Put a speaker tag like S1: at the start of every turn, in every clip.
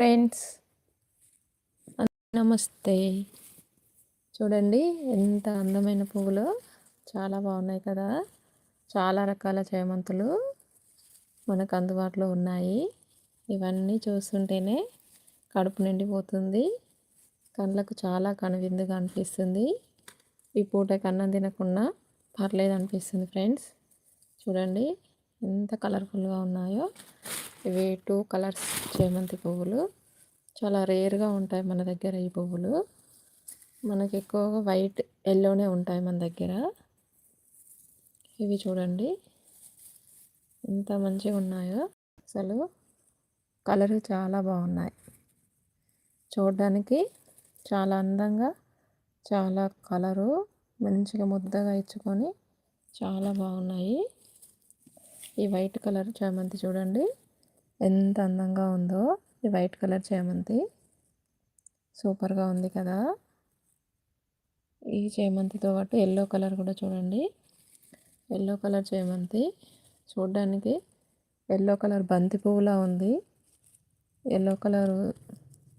S1: Friends నమస్తే. చూడండి ఎంత అందమైన పువ్వులు. చాలా బాగున్నాయి కదా. చాలా రకాల చేమంతులు మనకు అందుబాటులో ఉన్నాయి. ఇవన్నీ చూస్తుంటేనే కడుపు నిండిపోతుంది. కళ్ళకు చాలా కనువిందుగా అనిపిస్తుంది. ఈ పూటకి అన్నం తినకుండా పర్లేదు అనిపిస్తుంది ఫ్రెండ్స్. చూడండి ఎంత కలర్ఫుల్గా ఉన్నాయో. ఇవి టూ కలర్స్ చేమంతి పువ్వులు. చాలా రేర్గా ఉంటాయి మన దగ్గర ఈ పువ్వులు. మనకి ఎక్కువగా వైట్ ఎల్లోనే ఉంటాయి మన దగ్గర. ఇవి చూడండి. ఎంత మంచిగా ఉన్నాయో. అసలు కలర్ చాలా బాగున్నాయి. చూడడానికి చాలా అందంగా చాలా కలరు మంచిగా ముద్దగా ఇచ్చుకొని చాలా బాగున్నాయి. ఈ వైట్ కలర్ చామంతి చూడండి. ఎంత అందంగా ఉందో. ఇది వైట్ కలర్ చేమంతి. సూపర్గా ఉంది కదా. ఈ చేమంతితో పాటు ఎల్లో కలర్ కూడా చూడండి. ఎల్లో కలర్ చేమంతి. చూడడానికి ఎల్లో కలర్ బంతి పువ్వులా ఉంది. ఎల్లో కలర్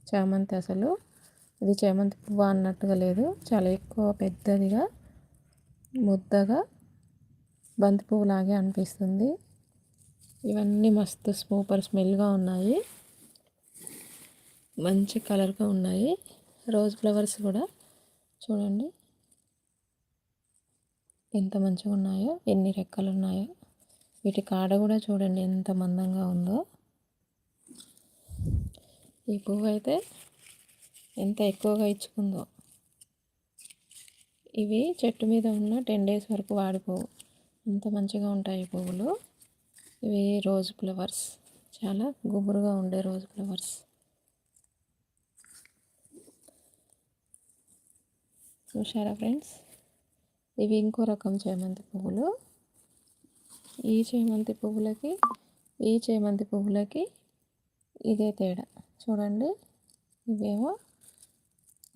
S1: చామంతి అసలు. ఇది చేమంతి పువ్వు అన్నట్టుగా లేదు. చాలా ఎక్కువ పెద్దదిగా ముద్దగా బంతి పువ్వులాగే అనిపిస్తుంది. ఇవన్నీ మస్తు సూపర్ స్మెల్గా ఉన్నాయి. మంచి కలర్గా ఉన్నాయి. రోజ్ ఫ్లవర్స్ కూడా. చూడండి. ఎంత మంచిగా ఉన్నాయో ఎన్ని రెక్కలు ఉన్నాయో. వీటి కాడ కూడా చూడండి ఎంత మందంగా ఉందో. ఈ పువ్వు అయితే ఎంత ఎక్కువగా ఇచ్చుకుందో. ఇవి చెట్టు మీద ఉన్న టెన్ డేస్ వరకు వాడిపోవు ఎంత మంచిగా ఉంటాయి పువ్వులు. ఇవి రోజ్ ఫ్లవర్స్. చాలా గుబురుగా ఉండే రోజ్ ఫ్లవర్స్. చూసారా ఫ్రెండ్స్? ఇవి ఇంకో రకం చేమంతి పువ్వులు. ఈ చేమంతి పువ్వులకి ఈ చేమంతి పువ్వులకి ఇదే తేడా. చూడండి ఇవేమో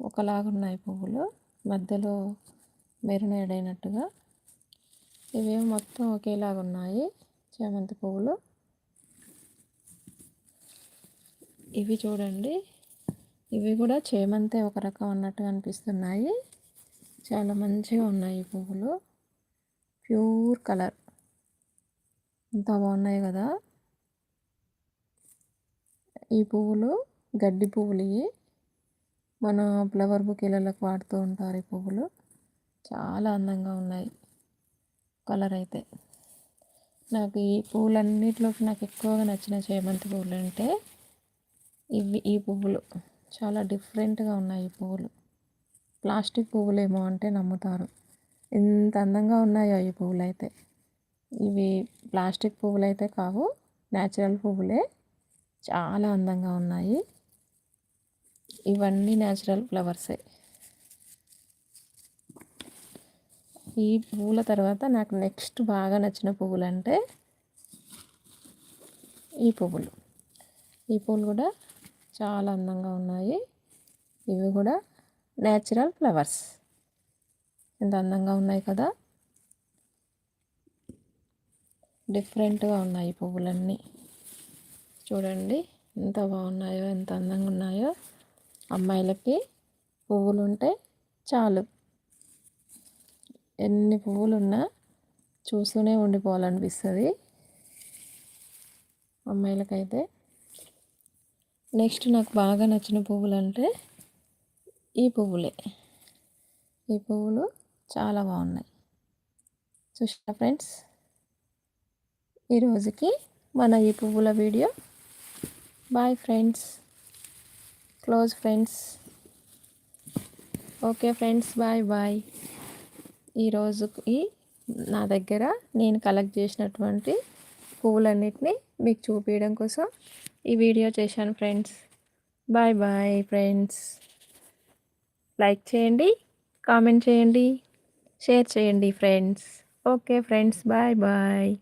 S1: ఒకలాగున్నాయి పువ్వులు. మధ్యలో మెరునేడైనట్టుగా ఇవేమో మొత్తం ఒకేలాగా ఉన్నాయి. చామంతి పువ్వులు. ఇవి చూడండి. ఇవి కూడా చేమంతే ఒక రకం ఉన్నట్టుగా అనిపిస్తున్నాయి. చాలా మంచిగా ఉన్నాయి ఈ పువ్వులు. Pure colour. ఎంత బాగున్నాయి కదా. ఈ పువ్వులు గడ్డి పువ్వులు ఇవి. మన ఫ్లవర్ బుకేలకు వాడుతూ ఉంటారు ఈ పువ్వులు. చాలా అందంగా ఉన్నాయి. కలర్ అయితే. నాకు ఈ పువ్వులన్నిటిలోకి నాకు ఎక్కువగా నచ్చిన చేమంతి పువ్వులు అంటే ఇవి ఈ పువ్వులు. చాలా డిఫరెంట్గా ఉన్నాయి ఈ పువ్వులు. ప్లాస్టిక్ పువ్వులేమో అంటే నమ్ముతారు. ఎంత అందంగా ఉన్నాయో ఈ పువ్వులు అయితే ఇవి ప్లాస్టిక్ పువ్వులు అయితే కావు న్యాచురల్ పువ్వులే. చాలా అందంగా ఉన్నాయి. ఇవన్నీ న్యాచురల్ ఫ్లవర్సే. ఈ పువ్వుల తర్వాత నాకు నెక్స్ట్ బాగా నచ్చిన పువ్వులు అంటే ఈ పువ్వులు. ఈ పువ్వులు కూడా చాలా అందంగా ఉన్నాయి. ఇవి కూడా న్యాచురల్ ఫ్లవర్స్ ఎంత అందంగా ఉన్నాయి కదా. డిఫరెంట్గా ఉన్నాయి ఈ పువ్వులన్నీ. చూడండి ఎంత బాగున్నాయో ఎంత అందంగా ఉన్నాయో. అమ్మాయిలకి పువ్వులు ఉంటే చాలు. ఎన్ని పువ్వులు ఉన్నా చూస్తూనే ఉండిపోవాలనిపిస్తుంది. అమ్మాయిలకైతే. నెక్స్ట్ నాకు బాగా నచ్చిన పువ్వులు అంటే ఈ పువ్వులే. ఈ పువ్వులు చాలా బాగున్నాయి. చూసా ఫ్రెండ్స్? ఈరోజుకి మన ఈ పువ్వుల video. Bye friends close friends okay friends bye bye ఈరోజుకి నా దగ్గర నేను కలెక్ట్ చేసినటువంటి పువ్వులన్నిటినీ మీకు చూపించడం కోసం ఈ వీడియో చేశాను friends bye bye friends like చేయండి కామెంట్ చేయండి షేర్ చేయండి friends okay friends bye bye